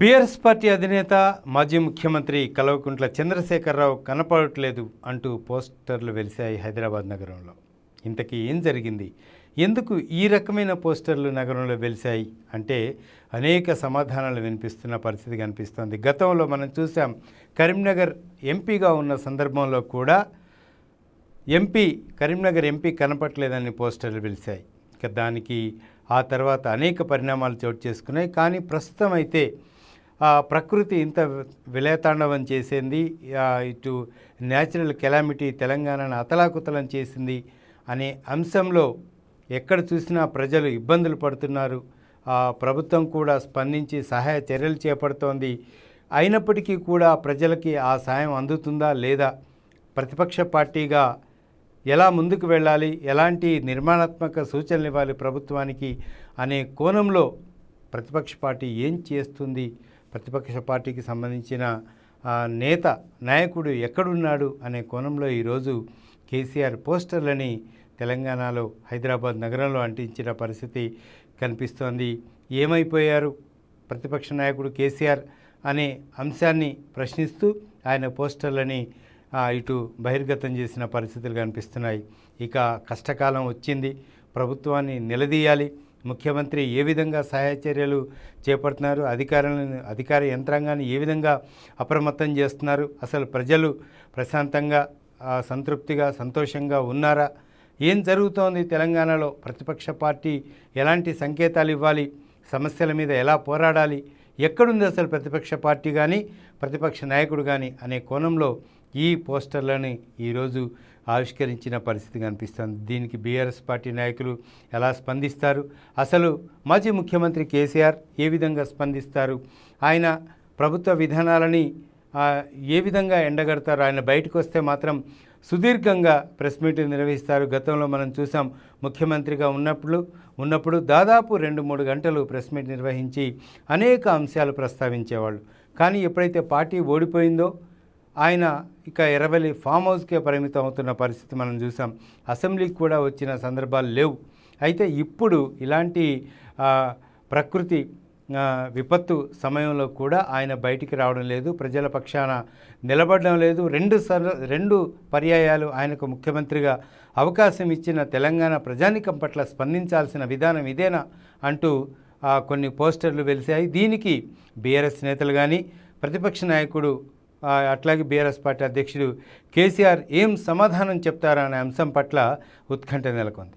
BRS party అధినేత మాజీ ముఖ్యమంత్రి కల్వకుంట్ల చంద్రశేఖరరావు కనపడట్లేదు అంటూ పోస్టర్లు వెలిశాయి హైదరాబాద్ నగరంలో. ఇంతకీ ఏం జరిగింది? ఎందుకు ఈ రకమైన పోస్టర్లు నగరంలో వెలిశాయి? అంటే అనేక సమాధానాలు వినిపిస్తున్న పరిస్థితి కనిపిస్తోంది. గతంలో మనం చూసాం కరీంనగర్ ఎంపీగా ఉన్న సందర్భంలో కూడా ఎంపీ కరీంనగర్ ఎంపీ కనపట్లేదని పోస్టర్లు వెలిశాయి. ఇక దానికి ఆ తర్వాత అనేక పరిణామాలు చోటు చేసుకున్నాయి. కానీ ప్రస్తుతం అయితే ప్రకృతి ఇంత విలయతాండవం చేసింది ఇటు న్యాచురల్ కెలామిటీ తెలంగాణను అతలాకుతలం చేసింది అనే అంశంలో ఎక్కడ చూసినా ప్రజలు ఇబ్బందులు పడుతున్నారు. ప్రభుత్వం కూడా స్పందించి సహాయ చర్యలు చేపడుతోంది. అయినప్పటికీ కూడా ప్రజలకి ఆ సాయం అందుతుందా లేదా? ప్రతిపక్ష పార్టీగా ఎలా ముందుకు వెళ్ళాలి? ఎలాంటి నిర్మాణాత్మక సూచనలు ఇవ్వాలి ప్రభుత్వానికి? అనే కోణంలో ప్రతిపక్ష పార్టీ ఏం చేస్తుంది? ప్రతిపక్ష పార్టీకి సంబంధించిన నేత నాయకుడు ఎక్కడున్నాడు అనే కోణంలో ఈరోజు కేసీఆర్ పోస్టర్లని తెలంగాణలో హైదరాబాద్ నగరంలో అంటించిన పరిస్థితి కనిపిస్తోంది. ఏమైపోయారు? ప్రతిపక్ష నాయకుడు కేసీఆర్ అనే అంశాన్ని ప్రశ్నిస్తూ ఆయన పోస్టర్లని ఇటు బహిర్గతం చేసిన పరిస్థితులు కనిపిస్తున్నాయి. ఇక కష్టకాలం వచ్చింది. ప్రభుత్వాన్ని నిలదీయాలి. ముఖ్యమంత్రి ఏ విధంగా సహాయ చర్యలు చేపడుతున్నారు అధికారులను అధికార యంత్రాంగాన్ని ఏ విధంగా అప్రమత్తం చేస్తున్నారు అసలు ప్రజలు ప్రశాంతంగా సంతృప్తిగా సంతోషంగా ఉన్నారా ఏం జరుగుతోంది తెలంగాణలో ప్రతిపక్ష పార్టీ ఎలాంటి సంకేతాలు ఇవ్వాలి సమస్యల మీద ఎలా పోరాడాలి ఎక్కడుంది అసలు ప్రతిపక్ష పార్టీ కానీ ప్రతిపక్ష నాయకుడు కానీ అనే కోణంలో ఈ పోస్టర్లని ఈరోజు ఆవిష్కరించిన పరిస్థితి కనిపిస్తుంది. దీనికి బీఆర్ఎస్ పార్టీ నాయకులు ఎలా స్పందిస్తారు? అసలు మాజీ ముఖ్యమంత్రి కేసీఆర్ ఏ విధంగా స్పందిస్తారు? ఆయన ప్రభుత్వ విధానాలని ఏ విధంగా ఎండగడతారు? ఆయన బయటకు వస్తే మాత్రం సుదీర్ఘంగా ప్రెస్ మీట్ నిర్వహిస్తారు. గతంలో మనం చూసాం ముఖ్యమంత్రిగా ఉన్నప్పుడు ఉన్నప్పుడు దాదాపు రెండు మూడు గంటలు ప్రెస్ మీట్ నిర్వహించి అనేక అంశాలు ప్రస్తావించేవాళ్ళు. కానీ ఎప్పుడైతే పార్టీ ఓడిపోయిందో ఆయన ఇక ఎర్రవెల్లి ఫామ్ హౌస్కే పరిమితం అవుతున్న పరిస్థితి మనం చూసాం. అసెంబ్లీకి కూడా వచ్చిన సందర్భాలు లేవు. అయితే ఇప్పుడు ఇలాంటి ప్రకృతి విపత్తు సమయంలో కూడా ఆయన బయటికి రావడం లేదు ప్రజల పక్షాన నిలబడడం లేదు. రెండు సర్ రెండు పర్యాయాలు ఆయనకు ముఖ్యమంత్రిగా అవకాశం ఇచ్చిన తెలంగాణ ప్రజానికం పట్ల స్పందించాల్సిన విధానం ఇదేనా అంటూ కొన్ని పోస్టర్లు వెలిశాయి. దీనికి బీఆర్ఎస్ నేతలు కానీ ప్రతిపక్ష నాయకుడు అట్లాగే బీఆర్ఎస్ పార్టీ అధ్యక్షుడు కేసీఆర్ ఏం సమాధానం చెప్తారనే అంశం పట్ల ఉత్కంఠ నెలకొంది.